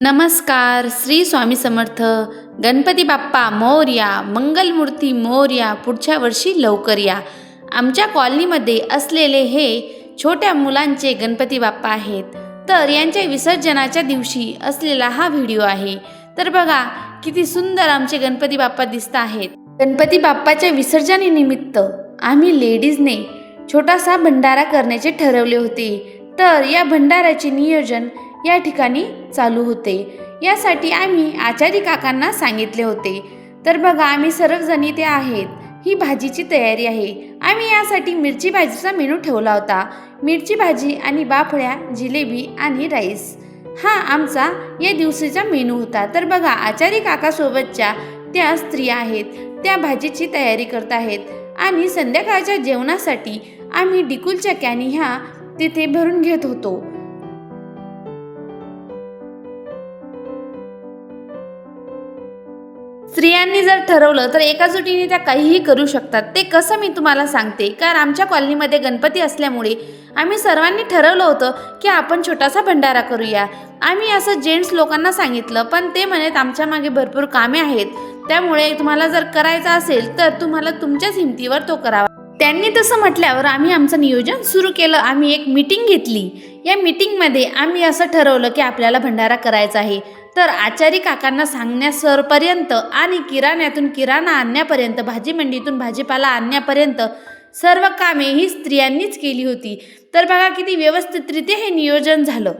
नमस्कार श्री स्वामी समर्थ. गणपती बाप्पा मोर्या मंगलमूर्ती मोर्या पुढच्या वर्षी लवकर या. आमच्या कॉलनीमध्ये असलेले हे छोट्या मुलांचे गणपती बाप्पा आहेत. तर यांच्या विसर्जनाच्या दिवशी असलेला हा व्हिडिओ आहे. तर बघा किती सुंदर आमचे गणपती बाप्पा दिसत आहेत. गणपती बाप्पाच्या विसर्जनानिमित्त आम्ही लेडीजने छोटासा भंडारा करण्याचे ठरवले होते. तर या भंडाराचे नियोजन या ठिकाणी चालू होते. यासाठी आम्ही आचारी काकांना सांगितले होते. तर बघा आम्ही सर्वजण इथे आहेत. ही भाजीची तयारी आहे. आम्ही यासाठी मिरची भाजीचा मेनू ठेवला होता. मिरची भाजी आणि बाफळ्या जिलेबी आणि राईस. हा आमचा या दिवसाचा मेनू होता. तर बघा आचारी काकासोबतच्या त्या स्त्रिया आहेत. त्या भाजीची तयारी करत आहेत. आणि संध्याकाळच्या जेवणासाठी आम्ही डिकुलच्या कॅनी ह्या तिथे भरून घेत होतो. स्त्रियांनी जर ठरवलं तर एका जुटीने त्या काहीही करू शकतात. ते कसं मी तुम्हाला सांगते? कारण आमच्या कॉलनीमध्ये गणपती असल्यामुळे आम्ही सर्वांनी ठरवलं होतं की आपण छोटासा भंडारा करूया. आम्ही असं जेंट्स लोकांना सांगितलं पण ते म्हणत आमच्या मागे भरपूर कामे आहेत. त्यामुळे तुम्हाला जर करायचं असेल तर तुम्हाला तुमच्याच हिमतीवर तो करावा. त्यांनी तसं म्हटल्यावर आम्ही आमचं नियोजन सुरू केलं. आम्ही एक मीटिंग घेतली. या मीटिंगमध्ये आम्ही असं ठरवलं की आपल्याला भंडारा करायचा आहे. तर आचारी काकांना सांगण्यासरपर्यंत आणि किराण्यातून किराणा आणण्यापर्यंत भाजी मंडीतून भाजीपाला आणण्यापर्यंत सर्व कामे ही स्त्रियांनीच केली होती. तर बघा किती व्यवस्थितरित्या हे नियोजन झालं.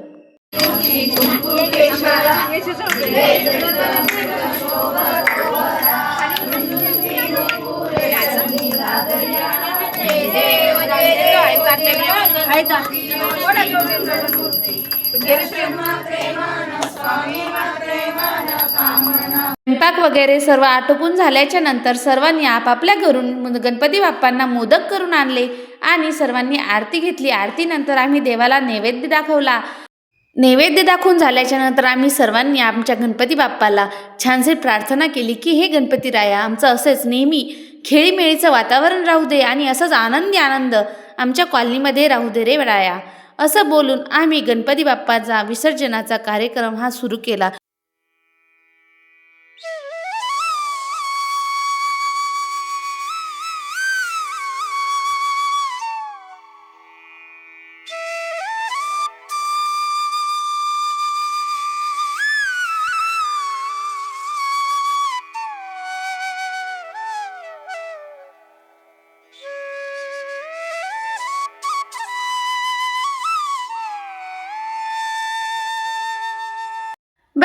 स्वयंपाक वगैरे सर्व आटोपून झाल्याच्यानंतर सर्वांनी आपापल्या घरून गणपती बाप्पांना मोदक करून आणले आणि सर्वांनी आरती घेतली. आरतीनंतर आम्ही देवाला नैवेद्य दाखवला. नैवेद्य दाखवून झाल्याच्यानंतर आम्ही सर्वांनी आमच्या गणपती बाप्पाला छानसे प्रार्थना केली की हे गणपती राया आमचं असंच नेहमी खेळीमेळीचं वातावरण राहू दे आणि असंच आनंदी आनंद आमच्या कॉलनीमध्ये राहू दे रे राया. असं बोलून आम्ही गणपती बाप्पाचा विसर्जनाचा कार्यक्रम हा सुरू केला.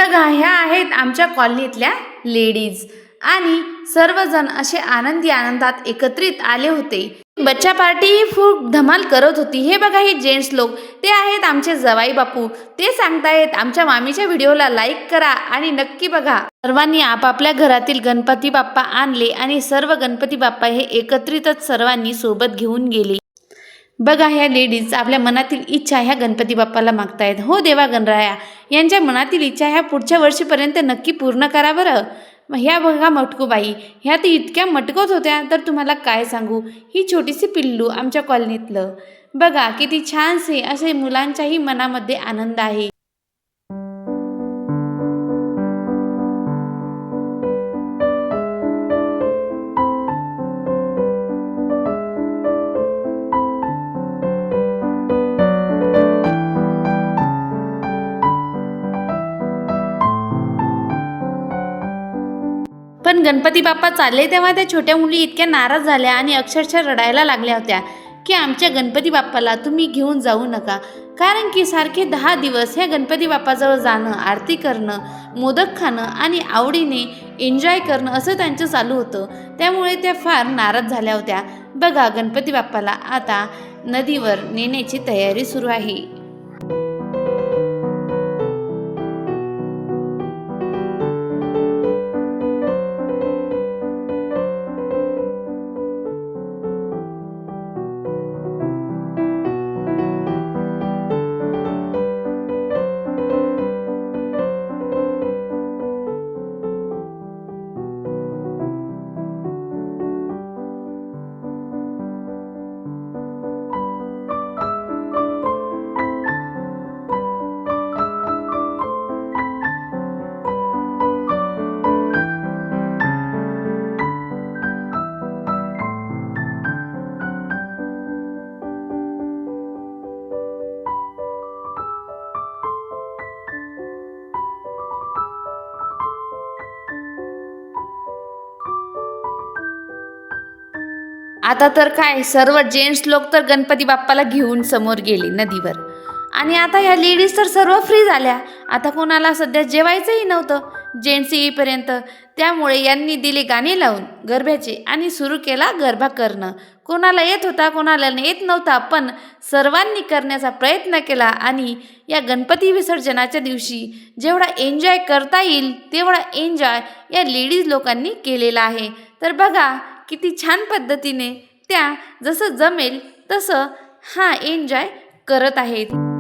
बघा ह्या आहेत आमच्या कॉलनीतल्या लेडीज. आणि सर्वजण असे आनंदी आनंदात एकत्रित आले होते. बच्चा पार्टी ही खूप धमाल करत होती. हे बघा हे जेंट्स लोक ते आहेत आमचे जवाई बापू. ते सांगतायत आमच्या मामीच्या व्हिडिओला लाईक करा आणि नक्की बघा. सर्वांनी आपापल्या घरातील गणपती बाप्पा आणले आणि सर्व गणपती बाप्पा हे एकत्रितच सर्वांनी सोबत घेऊन गेले. बघा ह्या लेडीज आपल्या मनातील इच्छा ह्या गणपती बाप्पाला मागतायत. हो देवा गणराया यांच्या मनातील इच्छा ह्या पुढच्या वर्षीपर्यंत नक्की पूर्ण करा बरं. ह्या बघा मटकूबाई ह्या तर इतक्या मटकत होत्या तर तुम्हाला काय सांगू? ही छोटीशी पिल्लू आमच्या कॉलनीतलं. बघा किती छानसे असे मुलांच्याही मनामध्ये आनंद आहे. पण गणपती बाप्पा चालले तेव्हा त्या छोट्या मुली इतक्या नाराज झाल्या आणि अक्षरशः रडायला लागल्या होत्या की आमच्या गणपती बाप्पाला तुम्ही घेऊन जाऊ नका. कारण की सारखे दहा दिवस ह्या गणपती बाप्पाजवळ जाणं आरती करणं मोदक खाणं आणि आवडीने एन्जॉय करणं असं त्यांचं चालू होतं. त्यामुळे त्या फार नाराज झाल्या होत्या. बघा गणपती बाप्पाला आता नदीवर नेण्याची तयारी सुरू आहे. आता तर काय सर्व जेंट्स लोक तर गणपती बाप्पाला घेऊन समोर गेले नदीवर. आणि आता या लेडीज तर सर्व फ्री झाल्या. आता कोणाला सध्या जेवायचंही नव्हतं. जेंट्स येईपर्यंत. त्यामुळे यांनी दिले गाणे लावून गरब्याचे. आणि सुरू केला गरबा करणं. कोणाला येत होता कोणाला येत नव्हता पण सर्वांनी करण्याचा प्रयत्न केला. आणि या गणपती विसर्जनाच्या दिवशी जेवढा एन्जॉय करता येईल तेवढा एन्जॉय या लेडीज लोकांनी केलेला आहे. तर बघा किती छान पद्धतीने त्या जसं जमेल तसं हा एन्जॉय करत आहेत.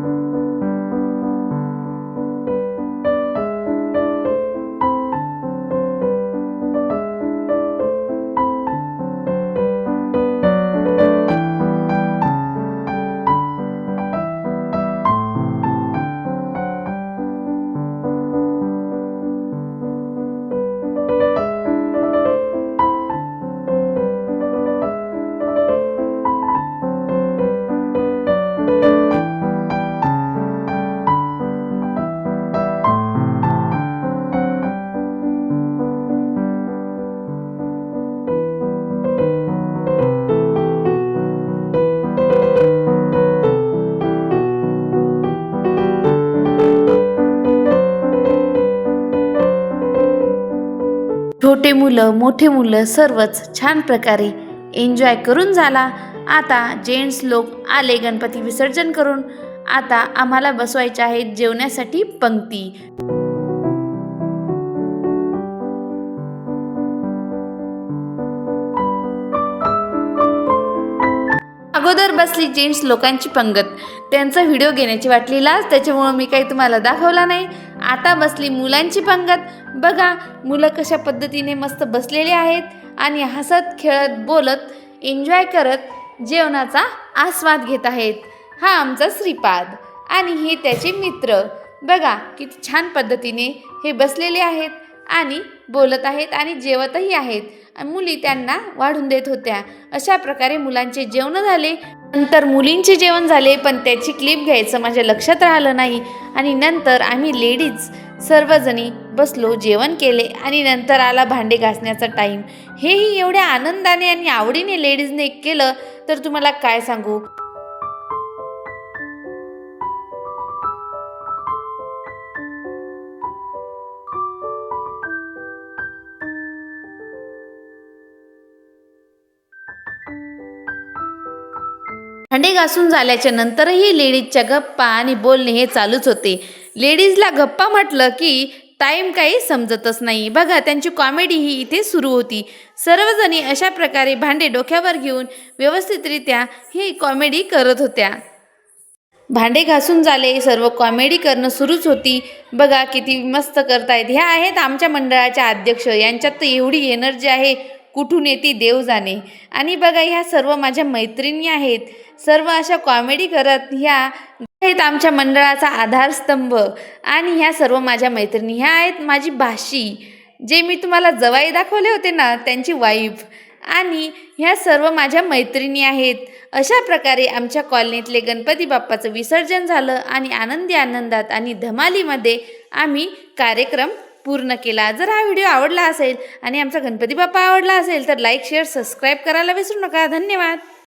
छोटे मुलं मोठे मुलं सर्वच छान प्रकारे एन्जॉय करून झाला. आता जेंट्स लोक आले गणपती विसर्जन करून. आता आम्हाला बसवायचे आहेत जेवण्यासाठी पंक्ती. अगोदर बसली जेंट्स लोकांची पंगत. त्यांचा व्हिडिओ घेण्याची वाटली लाज त्याच्यामुळं मी काही तुम्हाला दाखवला नाही. आता बसली मुलांची पंगत. बघा मुलं कशा पद्धतीने मस्त बसलेले आहेत आणि हसत खेळत बोलत एन्जॉय करत जेवणाचा आस्वाद घेत आहेत. हा आमचा श्रीपाद आणि हे त्याचे मित्र. बघा किती छान पद्धतीने हे बसलेले आहेत आणि बोलत आहेत आणि जेवतही आहेत. मुली त्यांना वाढून देत होत्या. अशा प्रकारे मुलांचे जेवण झाले. नंतर मुलींचे जेवण झाले पण त्याची क्लिप घ्यायचं माझ्या लक्षात राहिलं नाही. आणि नंतर आम्ही लेडीज सर्वजणी बसलो जेवण केले आणि नंतर आला भांडे घासण्याचा टाईम हेही एवढ्या आनंदाने आणि आवडीने लेडीजने केलं तर तुम्हाला काय सांगू? भांडे घासून झाल्याच्या नंतरही लेडीजच्या गप्पा आणि बोलणे हे चालूच होते. लेडीजला गप्पा म्हटलं की टाईम काही समजतच नाही. बघा त्यांची कॉमेडी ही इथे सुरू होती. सर्वजणी अशा प्रकारे भांडे डोक्यावर घेऊन व्यवस्थितरित्या ही कॉमेडी करत होत्या. भांडे घासून झाले. सर्व कॉमेडी करणं सुरूच होती. बघा किती मस्त करतायत. ह्या आहेत आमच्या मंडळाच्या अध्यक्ष. यांच्यात तर एवढी एनर्जी आहे. कुठून येते देव जाणे. आणि बघा ह्या सर्व माझ्या मैत्रिणी आहेत. सर्व अशा कॉमेडी करत ह्या आहेत आमच्या मंडळाचा आधारस्तंभ. आणि ह्या सर्व माझ्या मैत्रिणी. ह्या आहेत माझी भाशी जे मी तुम्हाला जवाई दाखवले होते ना त्यांची वाईफ आणि ह्या सर्व माझ्या मैत्रिणी आहेत. अशा प्रकारे आमच्या कॉलनीतले गणपती बाप्पाचं विसर्जन झालं आणि आनंदी आनंदात आणि धमालीमध्ये आम्ही कार्यक्रम पूर्ण केला. जर हा व्हिडिओ आवडला असेल आणि आमचा गणपती बाप्पा आवडला असेल तर लाईक शेअर सबस्क्राईब करायला विसरू नका. धन्यवाद.